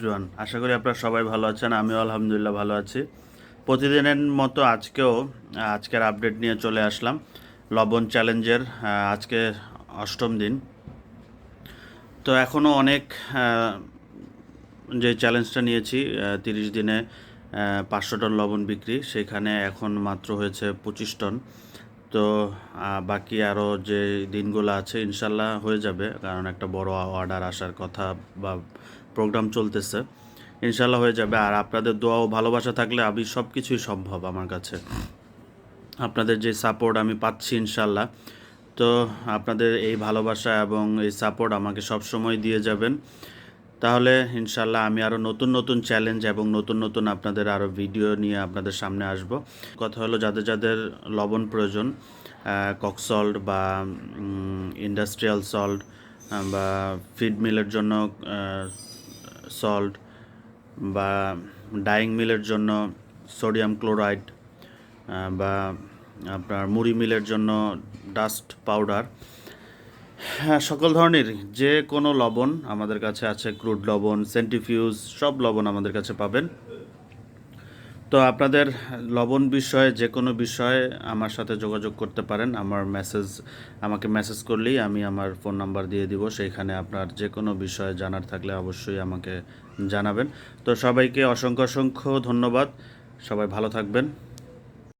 Everyone, আশা করি আপনারা সবাই ভালো আছেন, আমিও আলহামদুলিল্লাহ ভালো আছি। প্রতিদিনের মতো আজকেও আজকের আপডেট নিয়ে চলে আসলাম। লবণ চ্যালেঞ্জের আজকে অষ্টম দিন। তো এখনও অনেক যে চ্যালেঞ্জটা নিয়েছি তিরিশ দিনে পাঁচশো টন লবণ বিক্রি, সেখানে এখন মাত্র হয়েছে পঁচিশ টন। তো বাকি আরও যে দিনগুলো আছে ইনশাল্লাহ হয়ে যাবে। কারণ একটা বড় অর্ডার আসার কথা বা প্রোগ্রাম চলতেছে, ইনশাল্লাহ হয়ে যাবে। আর আপনাদের দোয়া ও ভালোবাসা থাকলে আমি সব কিছুই সম্ভব আমার কাছে। আপনাদের যে সাপোর্ট আমি পাচ্ছি ইনশাল্লাহ। তো, আপনাদের এই ভালোবাসা এবং এই সাপোর্ট আমাকে সব সময় দিয়ে যাবেন। তাহলে ইনশাল্লাহ আমি আরও নতুন নতুন চ্যালেঞ্জ এবং নতুন নতুন আপনাদের আরও ভিডিও নিয়ে আপনাদের সামনে আসব। কথা হলো যাদের যাদের লবণ প্রয়োজন কক সল্ট বা ইন্ডাস্ট্রিয়াল সল্ট বা ফিড মিলের জন্য সল্ট বা ডাইং মিলের জন্য সোডিয়াম ক্লোরাইড বা আপনার মুড়ি মিলের জন্য ডাস্ট পাউডার হ্যাঁ সকল ধরনের, যে কোনো লবণ আমাদের কাছে আছে ক্রুড লবণ সেন্টিফিউজ সব লবণ আমাদের কাছে পাবেন। তো আপনাদের লবণ বিষয়ে, যে কোনো বিষয়ে আমার সাথে যোগাযোগ করতে পারেন। আমার মেসেজ আমাকে মেসেজ করলেই আমি আমার ফোন নাম্বার দিয়ে দিব। সেইখানে আপনার যে কোনো বিষয়ে জানার থাকলে অবশ্যই আমাকে জানাবেন। তো সবাইকে অসংখ্য অসংখ্য ধন্যবাদ। সবাই ভালো থাকবেন।